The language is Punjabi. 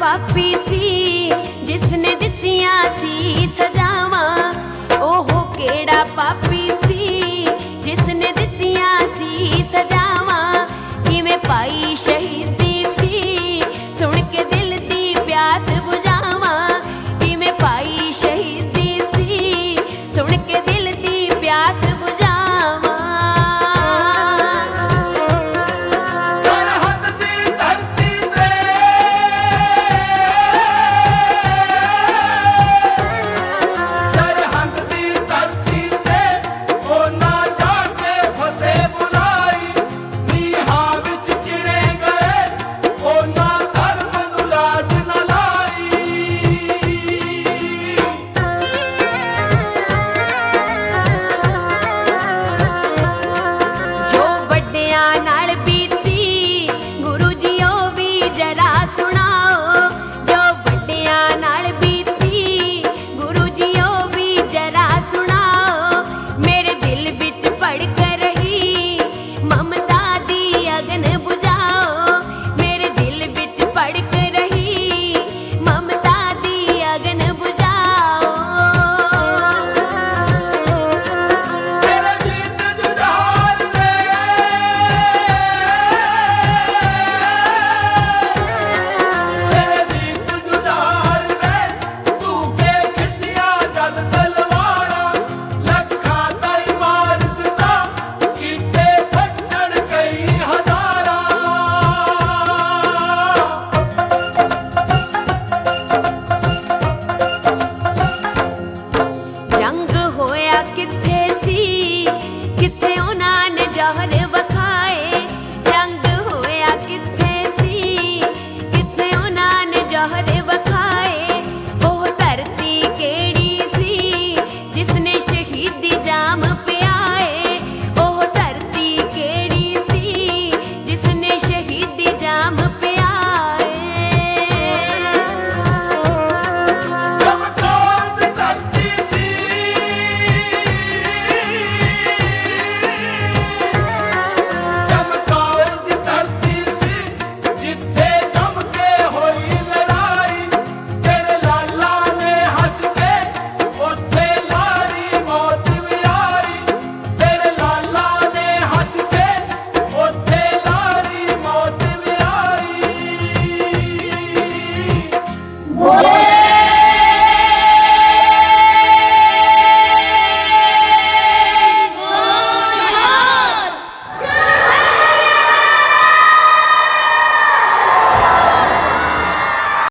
ਪਾਪੀ ਸੀ ਜਿਸ ਨੇ ਦਿੱਤੀਆਂ ਸੀ ਸਜ਼ਾਵਾਂ ਉਹ ਕਿਹੜਾ ਪਾਪ